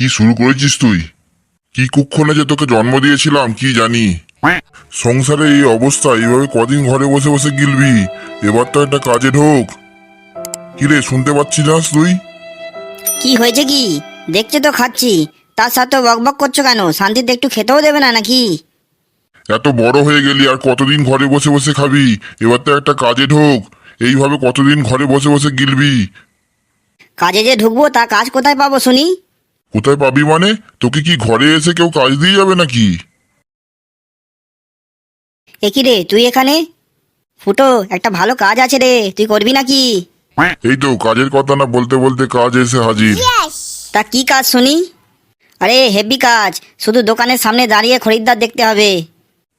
কি শুরু করেছিস তুই? কি কুক্ষণে যে তোকে জন্ম দিয়েছিলাম কি জানি? সংসারে এই অবস্থা এইভাবে কদিন ঘরে বসে বসে গিলবি এবার তো একটা কাজে ঢোক। কিরে শুনতে পাচ্ছি না তুই? কি হয়েছে কি? দেখছ তো খাচ্ছি। তার সাথে বকবক করছ কেন? শান্তিতে একটু খেতেও দেবে না নাকি? এত বড় হয়ে গেলি আর কতদিন ঘরে বসে বসে খাবি? এবার তো একটা কাজে ঢোক। এইভাবে কতদিন ঘরে বসে বসে গিলবি? কাজে যে ঢুকবো তা কাজ কোথায় পাবো শুনি? কোথায় পাবি মানে? তোকে কি ঘরে এসে কেউ কাজ দিয়ে যাবে নাকি? একই রে তুই এখানে? ফুটো একটা ভালো কাজ আছে রে তুই করবি নাকি? এই তো কাজের কথা না বলতে বলতে কাজ এসে হাজির। তা কি কাজ শুনি? আরে হেভি কাজ শুধু দোকানের সামনে দাঁড়িয়ে খরিদ্দার দেখতে হবে।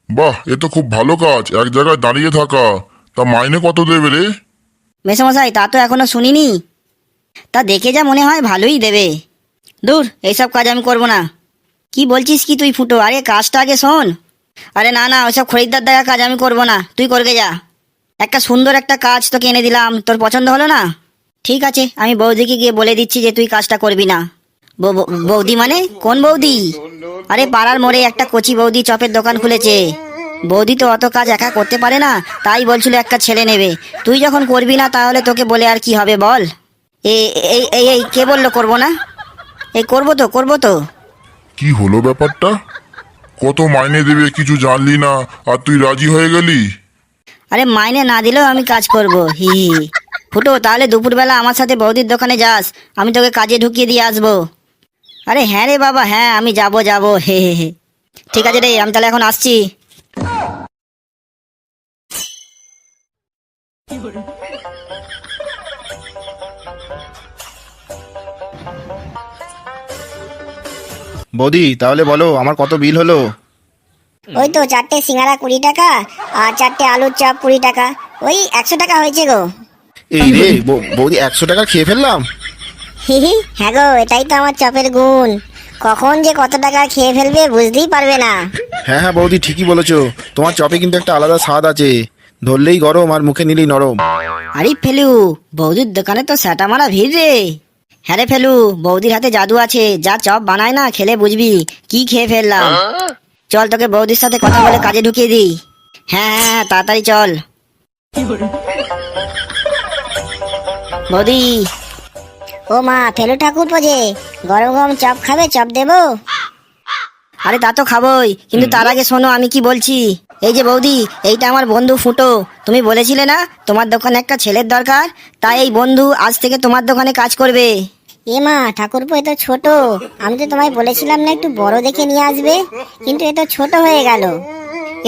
বাহ এ তো খুব ভালো কাজ এক জায়গায় দাঁড়িয়ে থাকা। তা মাইনে কত দেবে রে? মেসমশাই তা তো এখনও শুনিনি। তা দেখে যা মনে হয় ভালোই দেবে। দূর, এইসব কাজ আমি করব না। কি বলছিস কি তুই ফুটো? আরে, কাজটা আগে শোন। আরে, না না, ওইসব খরিদ্দার দেখা কাজ আমি করব না। তুই করবে যা। একটা সুন্দর একটা কাজ তোকে এনে দিলাম। তোর পছন্দ হলো না? ঠিক আছে, আমি বৌদিকে গিয়ে বলে দিচ্ছি যে তুই কাজটা করবি না। বৌদি মানে? কোন বৌদি? আরে, পাড়ার মোড়ে একটা কচি বৌদি চপের দোকান খুলেছে। বৌদি তো অত কাজ একা করতে পারে না, তাই বলছিল একটা ছেলে নেবে। তুই যখন করবি না, তাহলে তোকে বলে আর কি হবে বল? এই এই কে বলল করব না? এই করব তো করব তো। কি হলো ব্যাপারটা? কত মাইনে দেবে কিছু জানলি না আর তুই রাজি হয়ে গেলি? আরে মাইনে না দিলেও আমি কাজ করব হি হি। ফুটো তাহলে দুপুরবেলা আমার সাথে বৌদির দোকানে যাস আমি তোকে কাজে ঢুকিয়ে দিয়ে আসব। আরে হ্যাঁ রে বাবা হ্যাঁ আমি যাব যাব হে হে হে। ঠিক আছে রে আমি তাহলে এখন আসছি। বৌদি তাহলে বলো আমার কত বিল হলো? ওই তো চারটে সিঙ্গারা কুড়ি টাকা আর চারটে আলুর চপ কুড়ি টাকা। ওই একশো টাকা হয়েছে গো। এই রে বৌদি একশো টাকা খেয়ে ফেললাম? হি হি হ্যাঁ গো এটাই তো আমার চপের গুণ। কখন যে কত টাকা খেয়ে ফেলবে বুঝতেই পারবে না। হ্যাঁ হ্যাঁ বৌদি ঠিকই বলেছ। তোমার চপে কিন্তু একটা আলাদা স্বাদ আছে। ধরলেই গরম আর মুখে নিলেই নরম। আরে ফেলু বৌদির দোকানে তো স্যাটা মারা ভিড় রে হ্যাঁ রে ফেলু বৌদির হাতে জাদু আছে যা চপ বানায় না খেলে বুঝবি কি খেয়ে ফেললাম। চল তোকে বৌদির সাথে কথা বলে কাজে ঢুকিয়ে দিই। হ্যাঁ হ্যাঁ হ্যাঁ, তাড়াতাড়ি চল। বৌদি। ও মা ফেলু ঠাকুর যে গরম গরম চপ খাবে চপ দেবো? আরে তা তো খাবোই কিন্তু তার আগে শোনো আমি কি বলছি? এই যে বৌদি এইটা আমার বন্ধু ফুটো। তুমি বলেছিলে না তোমার দোকানে একটা ছেলের দরকার তাই এই বন্ধু আজ থেকে তোমার দোকানে কাজ করবে। এ মা ঠাকুরপো এ তো ছোট। আমি তো তোমায় বলেছিলাম না একটু বড় দেখে নিয়ে আসবে কিন্তু এ তো ছোট হয়ে গেল।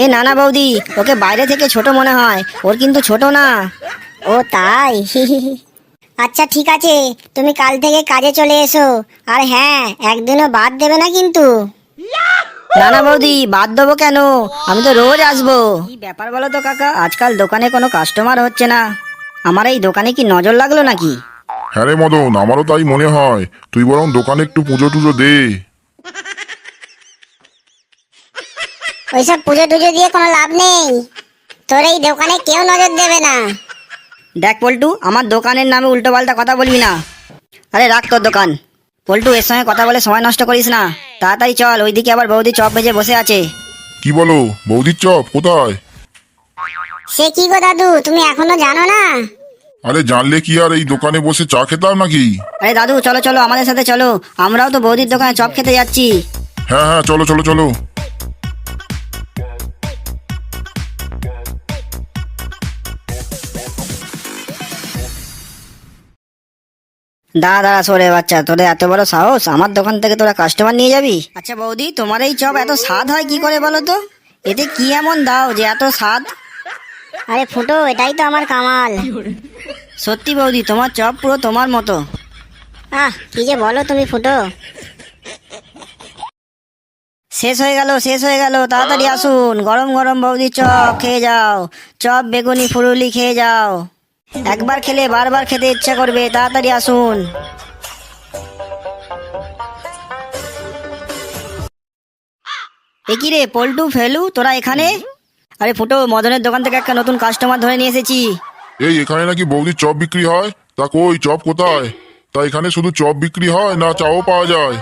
এ নানা বৌদি ওকে বাইরে থেকে ছোট মনে হয় ওর কিন্তু ছোট না। ও তাই। আচ্ছা ঠিক আছে তুমি কাল থেকে কাজে চলে এসো। আর হ্যাঁ একদিনও বাদ দেবে না কিন্তু। নানা বৌদি বাদ দেবো কেন? আমি তো রোজ আসব। কি ব্যাপার বলো তো কাকা? আজকাল দোকানে কোনো কাস্টমার হচ্ছে না। আমার এই দোকানে কি নজর লাগল নাকি? হ্যাঁ রে মদন আমারও তাই মনে হয়। তুই বরং দোকানে একটু পুজো টুজো দে। ওইসব পুজো টুজো দিয়ে কোনো লাভ নেই। তোর এই দোকানে কেউ নজর দেবে না। দেখ পল্টু আমার দোকানের নামে উল্টো পাল্টা কথা বলবি না। আরে রাখ তোর দোকান। পল্টু এর সঙ্গে কথা বলে সময় নষ্ট করিস না। তাড়াতাড়ি চল ওইদিকে আবার বৌদি চপ ভেজে বসে আছে। কি বলো? বৌদির চপ কোথায়? সে কি গো দাদু তুমি এখনও জানো না? আরে জানলে কি আর এই দোকানে বসে চা খেতাম নাকি? আরে দাদু চলো চলো আমাদের সাথে চলো। আমরাও তো বৌদির দোকানে চপ খেতে যাচ্ছি। হ্যাঁ হ্যাঁ চলো চলো চলো। দাঁড়া দাঁড়া সরে বাচ্চা তোদের এত বড় সাহস? আমার দোকান থেকে তোরা কাস্টমার নিয়ে যাবি? আচ্ছা বৌদি তোমার এই চপ এত স্বাদ হয় কি করে বলো তো? এতে কি এমন দাও যে এত স্বাদ? আরে ফুটো এটাই তো আমার কামাল। সত্যি বৌদি তোমার চপ পুরো তোমার মতো। আহ কি যে বলো তুমি ফুটো। শেষ হয়ে গেল শেষ হয়ে গেল তাড়াতাড়ি আসুন। গরম গরম বৌদি চপ খেয়ে যাও। চপ বেগুনি ফুরুলি খেয়ে যাও। একবার খেলে বারবার খেতে ইচ্ছা করবে তাড়াতাড়ি আসুন। এ কি রে পল্টু ফেলু তোরা এখানে? আরে ফুটো মদনের দোকান থেকে একটা নতুন কাস্টমার ধরে নিয়ে এসেছি। এই এখানে নাকি বৌদির চপ বিক্রি হয়? তা কই চপ কোথায়? তা এখানে শুধু চপ বিক্রি হয় না চাও পাওয়া যায়?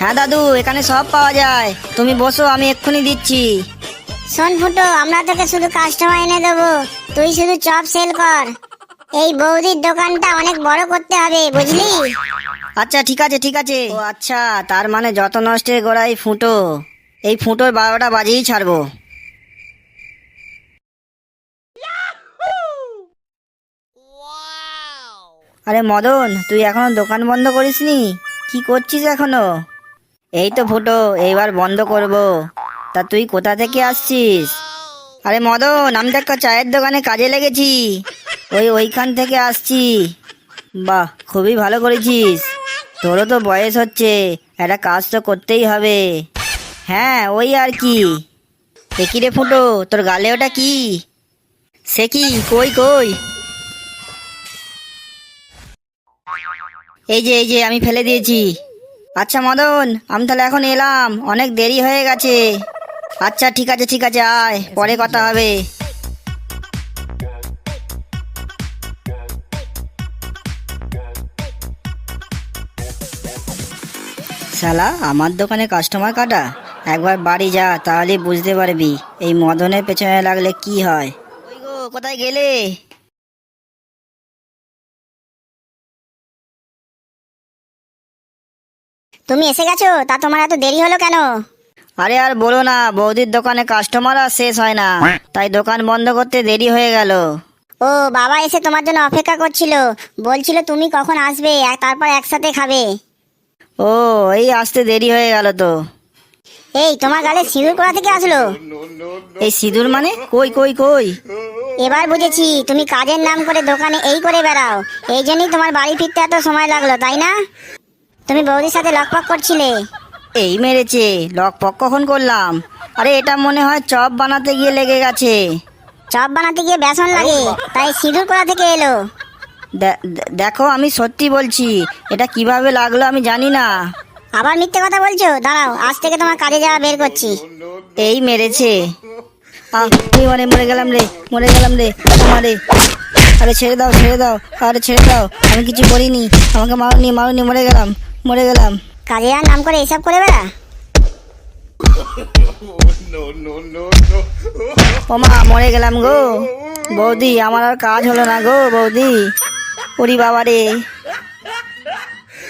হ্যাঁ দাদু এখানে সব পাওয়া যায়। তুমি বসো আমি এক্ষুনি দিচ্ছি। শোন ফুটো আমরা তোকে শুধু কাস্টমার এনে দেবো। তুই শুধু চপ সেল কর। এই বৌদির দোকানটা অনেক বড় করতে হবে, বুঝলি? আচ্ছা ঠিক আছে ঠিক আছে। ও আচ্ছা তার মানে যত নষ্টের গোড়াই ফুটো, এই ফুটোর বারোটা বাজেই ছাড়বো। আরে মদন, তুই এখনও দোকান বন্ধ করিসনি? কি করছিস এখনও? এই তো ফুটো, এইবার বন্ধ করব। তা তুই কোথা থেকে আসছিস? আরে মদন, আমি তো একটা চায়ের দোকানে কাজে লেগেছি। ওই ওইখান থেকে আসছি। বাহ, খুবই ভালো করেছিস। তোরও তো বয়স হচ্ছে, একটা কাজ তো করতেই হবে। হ্যাঁ ওই আর কি। এ কি রে ফুটো, তোর গালে ওটা কি? সে কি, কই কই? এই যে এই যে, আমি ফেলে দিয়েছি। আচ্ছা মদন, আমি তাহলে এখন এলাম, অনেক দেরি হয়ে গেছে। আচ্ছা ঠিক আছে ঠিক আছে, আয়। পরে কথা হবে। শালা, আমার দোকানে কাস্টমার কাটা? একবার বাড়ি যা, তাহলে বুঝতে পারবি এই মদনের পেছনে লাগলে কি হয়। গো, কোথায় গেলে? তুমি এসে গেছো? তা তোমার এত দেরি হলো কেন? আরে আর বলো না বৌদির দোকানে কাস্টমার আর শেষ হয় না। তাই দোকান বন্ধ করতে দেরি হয়ে গেল। ও বাবা এসে তোমার জন্য অপেক্ষা করছিল। বলছিল তুমি কখন আসবে আর তারপর একসাথে খাবে। ও এই আসতে দেরি হয়ে গেল তো। এই তোমার গালে সিঁদুর কোথা থেকে আসলো? এই সিঁদুর মানে? কই কই কই? এবার বুঝেছি তুমি কাজের নাম করে দোকানে এই করে বেড়াও। এই জন্যই তোমার বাড়ি ফিরতে এত সময় লাগল তাই না? তুমি বৌদির সাথে লকপক করছিলে। এই মেরেছে লক পক কখন করলাম? আরে এটা মনে হয় চপ বানাতে গিয়ে লেগে গেছে। চপ বানাতে গিয়ে বেসন লাগে তাই সিঁদুর কোথা থেকে এলো? দেখো আমি সত্যি বলছি এটা কীভাবে লাগল আমি জানি না। আবার মিথ্যে কথা বলছো? দাঁড়াও আজ থেকে তোমার কাজে যাওয়া বের করছি। এই মেরেছে। মানে মরে গেলাম রে মরে গেলাম রে মারে আরে ছেড়ে দাও ছেড়ে দাও আরে ছেড়ে দাও আমি কিছু করিনি আমাকে মারুনি মারুনি মরে গেলাম মরে গেলাম। কাজে আর নাম করে এসব করে বেড়া? ওমা মরে গেলাম গো। বৌদি আমার আর কাজ হলো না গো বৌদি। ওরি বাবা রে